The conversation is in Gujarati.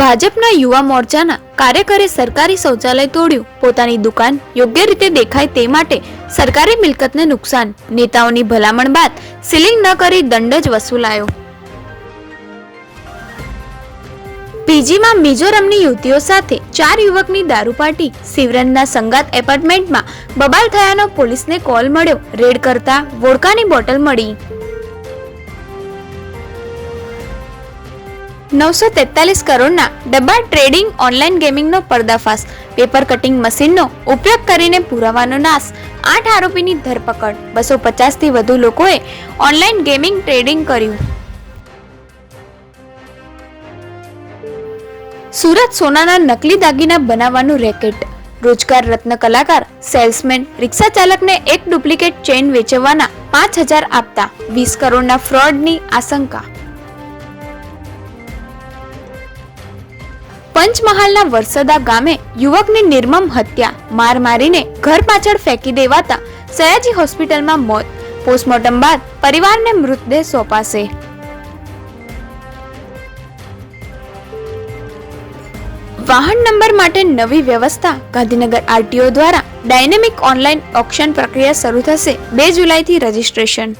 ભાજપના યુવા મોરચાના કાર્યકરે સરકારી શૌચાલય તોડ્યું. પોતાની દુકાન યોગ્ય રીતે દેખાય તે માટે સરકારી મિલકતને નુકસાન. નેતાઓની ભલામણ બાદ સીલિંગ ન કરી દંડ જ વસૂલાયો. પીજીમાં મિઝોરમની યુવતીઓ સાથે ચાર યુવકની દારૂ પાર્ટી. સિવરનના સંગાત એપાર્ટમેન્ટમાં બબાલ થયાનો પોલીસને કોલ મળ્યો. રેડ કરતા વોડકાની બોટલ મળી. નવસો તેતાલીસ કરોડના ડબ્બા ટ્રેડિંગ ઓનલાઈન ગેમિંગનો પર્દાફાશ. પેપર કટિંગ મશીનનો ઉપયોગ કરીને પુરાવાનો નાશ. આઠ આરોપીની ધરપકડ. બસો પચાસથી વધુ લોકોએ ઓનલાઈન ગેમિંગ ટ્રેડિંગ કર્યું. સુરત સોનાના નકલી દાગીના બનાવવાનું રેકેટ. રોજગાર રત્ન કલાકાર, સેલ્સમેન, રિક્ષા ચાલકને એક ડુપ્લિકેટ ચેઇન વેચવાના પાંચ હજાર આપતા. વીસ કરોડના ફ્રોડની આશંકા. પંચમહાલના વરસદા ગામે યુવકની નિર્મમ હત્યા, માર મારીને ઘર પાછળ ફેંકી દેવાતા સયાજી હોસ્પિટલમાં મોત. પોસ્ટમોર્ટમ બાદ પરિવારને મૃતદેહ સોંપાશે. વાહન નંબર માટે નવી વ્યવસ્થા. ગાંધીનગર આરટીઓ દ્વારા ડાયનેમિક ઓનલાઈન ઓક્શન પ્રક્રિયા શરૂ થશે બે જુલાઈથી રજીસ્ટ્રેશન.